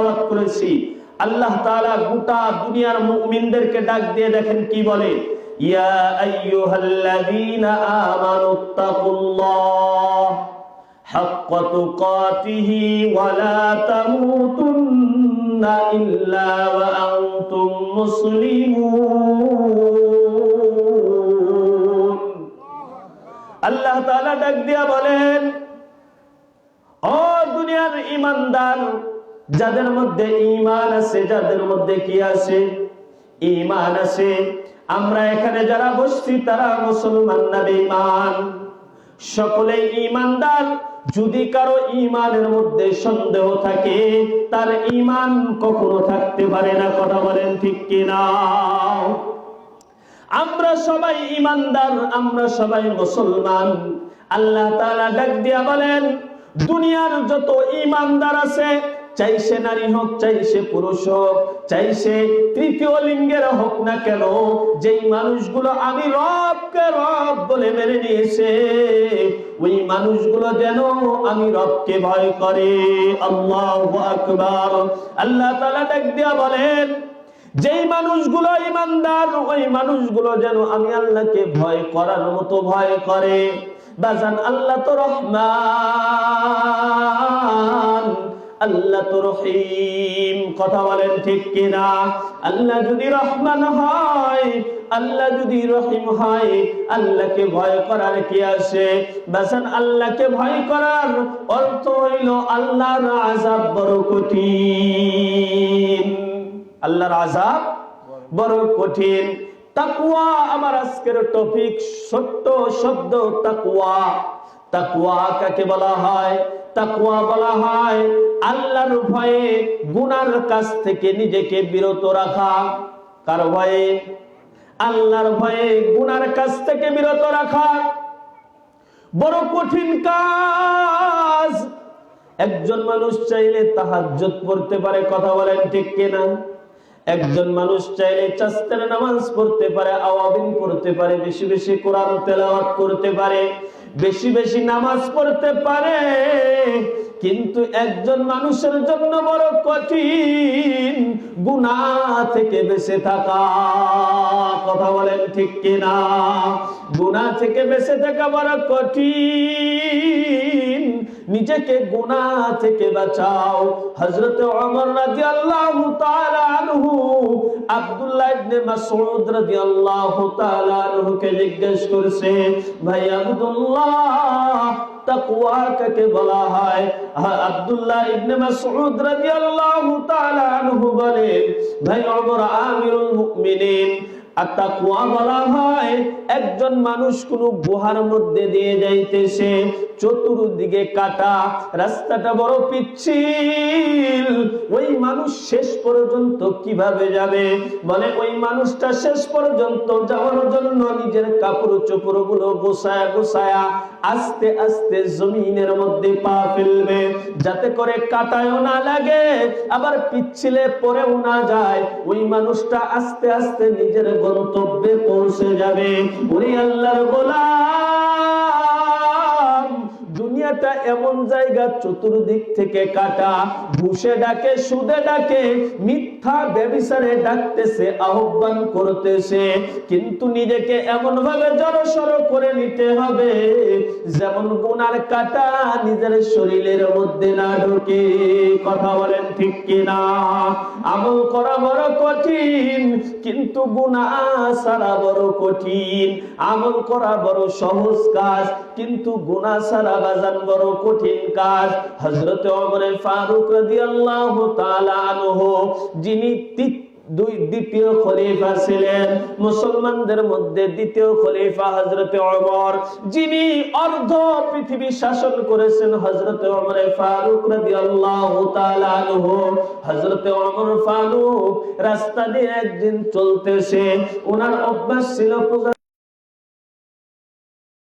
করেছি। আল্লাহ তাআলা গোটা দুনিয়ার মুমিনদেরকে ডাক দিয়ে দেখেন কি বলে? ইয়া আইয়ুহাল্লাযীনা আমানুত্তাকুল্লাহ হাক্কা তুকাতিহি ওয়া তামুতুন্না ইল্লা ওয়া আনতুম মুসলিমুন। আল্লাহ তাআলা ডাক দিয়া বলেন, ও দুনিয়ার ইমানদার যাদের মধ্যে ইমান আছে, যাদের মধ্যে কি আছে? ইমান আছে। আমরা এখানে যারা বসছি, তারা মুসলমান না বেঈমান? সকলেই ইমানদার যদি কারও ইমানের মধ্যে সন্দেহ থাকে, তার ইমান কখনো থাকতে পারে না, কথা বলেন ঠিক কিনা? আমরা সবাই ইমানদার আমরা সবাই মুসলমান। আল্লাহ তাআলা ডাক দিয়া বলেন, দুনিয়ার যত ইমানদার আছে চাই সে নারী হোক, চাই সে পুরুষ হোক, চাই সে তৃতীয় লিঙ্গের হোক না কেন, যেই মানুষগুলো আমি রবকে রব বলে মেনে নিয়েছে, ওই মানুষগুলো যেন আমি রবকে ভয় করে। আল্লাহু আকবার। আল্লাহ তালা ডাক দিয়া বলেন, যেই মানুষগুলো ইমানদার, ওই মানুষগুলো যেন আমি আল্লাহকে ভয় করার মতো ভয় করে। বাজান, আল্লাহ তো রহমান। আল্লাহ তো রহিম। কথা বলেন ঠিক কিনা? আল্লাহ যদি রহমান হয়, আল্লাহ যদি রহিম হয়, আল্লাহকে ভয় করার কি আছে? বাসান, আল্লাহকে ভয় করার অর্থ হইল আল্লাহর আজাব বড় কঠিন। আল্লাহর আজাব বড় কঠিন। তাকুয়া আমার আজকের টপিক ছোট্ট শব্দ তাকুয়া তাকুয়া কাকে বলা হয়? তাকুয়া বলা হয় আল্লাহর ভয়ে গুনার কাছ থেকে নিজেকে বিরত রাখা। কার ভয়ে? আল্লাহর ভয়ে গুনার কাছ থেকে বিরত রাখা। বড় কঠিন কাজ। একজন মানুষ চাইলে তাহাজ্জুদ পড়তে পারে, কথা বলেন ঠিক কিনা? একজন মানুষ চাইলে চাস্তের নামাজ পড়তে পারে, আওয়াবিন পড়তে পারে, বেশি বেশি কোরআন তেলাওয়াত করতে পারে। বেশি বেশি নামাজ পড়তে পারে, কিন্তু একজন মানুষের জন্য বড় কঠিন গুনাহ থেকে বেঁচে থাকা। কথা বলেন ঠিক কিনা? গুনাহ থেকে বেঁচে থাকা বড় কঠিন। নিজেকে গুনাহ থেকে বাঁচাও। হযরত ওমর রাদিয়াল্লাহু তাআলা আনহু আব্দুল্লাহ ইবনে মাসউদ রাদিয়াল্লাহু তাআলা আনহুকে জিজ্ঞেস করছে, ভাই আব্দুল্লাহ তাকওয়া কাকে বলা হয়? আব্দুল্লাহ ইবনে মাসউদ রাদিয়াল্লাহু তাআলা আনহু বলেন ভাই ওমর আমিরুল মুমিনিন আর বলা হয়, একজন মানুষ কোন গুহার মধ্যে দিয়ে যাইতেছে, চতুর্দিকে কাটা, রাস্তাটা বড় পিচ্ছিল। ওই মানুষ শেষ পর্যন্ত কীভাবে যাবে? ওই মানুষটা শেষ পর্যন্ত যাওয়ার জন্য নিজের কাপড় চোপড়গুলো গোসায়া গোসায়া আস্তে আস্তে জমিনের মধ্যে পা ফেলবে, যাতে করে কাটায়ও না লাগে, আবার পিচ্ছিলে পরেও না যায়। ওই মানুষটা আস্তে আস্তে নিজের গন্তব্যে পৌঁছে যাবে। ওরে আল্লাহর গোলাম, দুনিয়াটা এমন জায়গা, চতুর্দিক থেকে কাটা। ঘুষে ডাকে, সুদে ডাকে, মিথ্যা ব্যবিচারে ডাকতেছে, আহ্বান করতেছে। কিন্তু নিজেকে এমন ভাবে জড়সড় করে নিতে হবে, যেমন গুনার কাটা নিজের শরীরের মধ্যে না ঢোকে। কথা বলেন ঠিক কিনা? আমল করা বড় কঠিন, কিন্তু গুনাহ সারা বড় কঠিন। আমল করা বড় সহজ কাজ, কিন্তু গুনাহ সারা বাজান বড় কঠিন কাজ। হযরত ওমর ফারুক রাদিয়াল্লাহু তাআলা আনহু যিনি দুই দ্বিতীয় খলিফা ছিলেন। মুসলমানদের মধ্যে দ্বিতীয় খলিফা হজরতে ওমর, যিনি অর্ধ পৃথিবী শাসন করেছেন হজরতে ওমর ফারুক রাদিয়াল্লাহু আল্লাহ হজরতে ওমর ফারুক রাস্তা দিয়ে একদিন চলতেছে। ওনার অভ্যাস ছিল পূজা